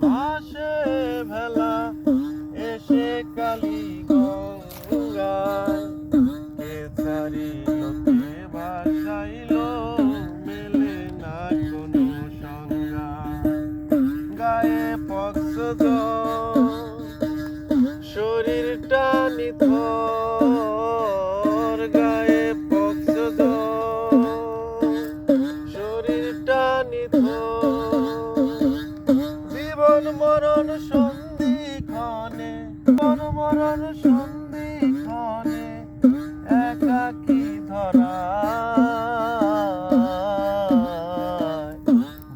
ভাসে ভেলা, এসে কালী গঙ্গায়। কে মেলে না কোনো সংজ্ঞা। গায়ে পক্ষ শরীরটা নিথর। গায়ে জীবন মরণ সন্ধিক্ষণে জীবন মরণ সন্ধিক্ষণে একাকি ধরা?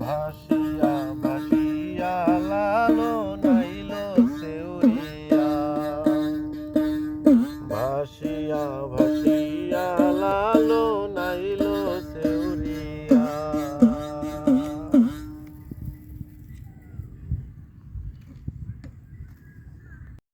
ভাসিয়া ভাসিয়া লালো নাইলো সেউরিয়া। ভাসিয়া ভাসিয়া